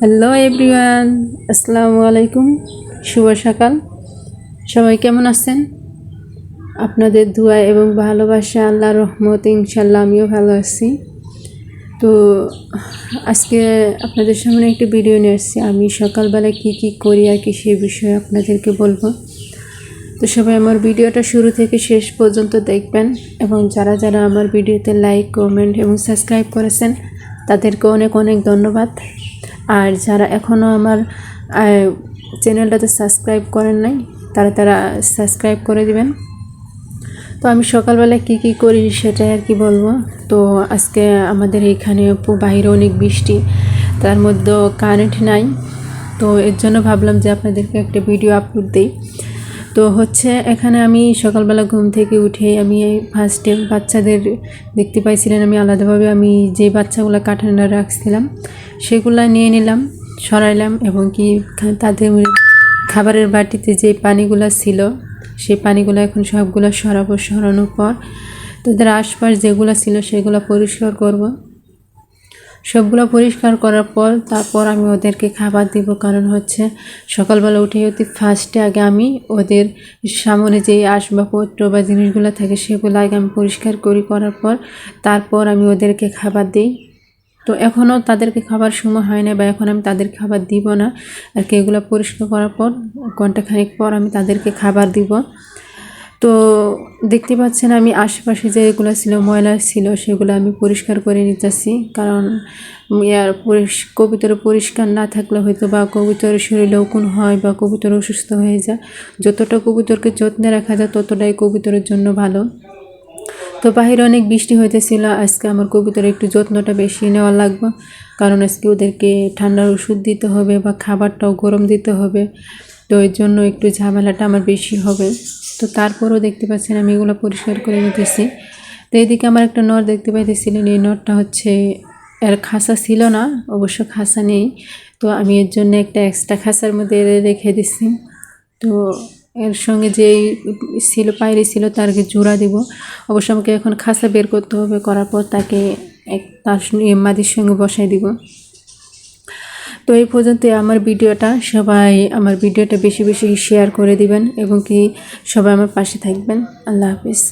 Hello everyone আসসালামু আলাইকুম শুভ সকাল সবাই কেমন আছেন? আপনাদের দোয়া এবং ভালোবাসা আল্লাহ রহমত ইনশাল্লাহ আমিও ভালো আছি। তো আজকে আপনাদের সামনে একটি ভিডিও নিয়ে আসছি। আমি সকালবেলা কি কি করি আর কি সেই বিষয়ে আপনাদেরকে বলব। তো সবাই আমার ভিডিওটা শুরু থেকে শেষ পর্যন্ত দেখবেন এবং যারা যারা আমার ভিডিওতে লাইক কমেন্ট এবং সাবস্ক্রাইব করেছেন তাদেরকে অনেক অনেক ধন্যবাদ। আর যারা এখনও আমার চ্যানেলটাতে সাবস্ক্রাইব করেন নাই, তারা তারা সাবস্ক্রাইব করে দিবেন। তো আমি সকালবেলা কি কি করি সেটাই আর কি বলব। তো আজকে আমাদের এখানে বাইরে অনেক বৃষ্টি, তার মধ্যে কারেন্ট নাই। তো এর জন্য ভাবলাম যে আপনাদেরকে একটা ভিডিও আপলোড দিই। তো হচ্ছে এখানে আমি সকালবেলা ঘুম থেকে উঠে আমি ফার্স্টে বাচ্চাদের দেখতে পাইছিলেন, আমি আলাদাভাবে আমি যে বাচ্চাগুলো কাঠানো রাখছিলাম, সেগুলো নিয়ে নিলাম, সরাইলাম এবং কি তাদের খাবারের বাটিতে যে পানিগুলো ছিল, সেই পানিগুলো এখন সবগুলো সরাবো, সরানোর পর তাদের আশপাশ যেগুলো ছিল সেগুলো পরিষ্কার করব। সবগুলো পরিষ্কার করার পর তারপর আমি ওদেরকে খাবার দিব। কারণ হচ্ছে সকালবেলা উঠে অতি ফার্স্টে আগে আমি ওদের সামনে যে আসবাবপত্র বা জিনিসগুলো থাকে সেগুলো আগে আমি পরিষ্কার করি করার পর তারপর আমি ওদেরকে খাবার দিই। তো এখনও তাদেরকে খাবার সময় হয় না বা এখন আমি তাদের খাবার দিব না। আর কি এগুলো পরিষ্কার করার পর ঘন্টাখানেক পর আমি তাদেরকে খাবার দিব। তো দেখতে পাচ্ছেন আমি আশেপাশে যে এগুলো ছিল, ময়লা ছিল, সেগুলো আমি পরিষ্কার করে নিতেছি। কারণ ইয়ার পরিষ, কবুতর পরিষ্কার না থাকলে হয়তো বা কবুতরের শরীরে উকুন হয় বা কবুতর অসুস্থ হয়ে যায়। যতটা কবুতরকে যত্নে রাখা যায়, ততটাই কবুতরের জন্য ভালো। তো বাহিরে অনেক বৃষ্টি হইতেছিল, আজকে আমার কবুতরের একটু যত্নটা বেশি নেওয়া লাগবে। কারণ আজকে ওদেরকে ঠান্ডার ওষুধ দিতে হবে বা খাবারটাও গরম দিতে হবে। তো এর জন্য একটু ঝামেলাটা আমার বেশি হবে। তো তারপরও দেখতে পাচ্ছেন আমি এগুলো পরিষ্কার করে নিতেছি। তো এদিকে আমার একটা নর দেখতে পাইতেছিলেন। এই নরটা হচ্ছে, এর খাসা ছিল না, অবশ্য খাসা নেই। তো আমি এর জন্য একটা এক্সট্রা খাসার মধ্যে রেখে দিছি। তো এর সঙ্গে যেই ছিল, পায়রি ছিল তারকে জোড়া দিব। অবশ্য আমাকে এখন খাসা বের করতে হবে, করার পর তাকে এক তার মাদির সঙ্গে বসাই দিব। তো এই পর্যন্ত আমার ভিডিওটা। সবাই আমার ভিডিওটা বেশি বেশি শেয়ার করে দিবেন এবং কি সবাই আমার পাশে থাকবেন। আল্লাহ হাফিজ।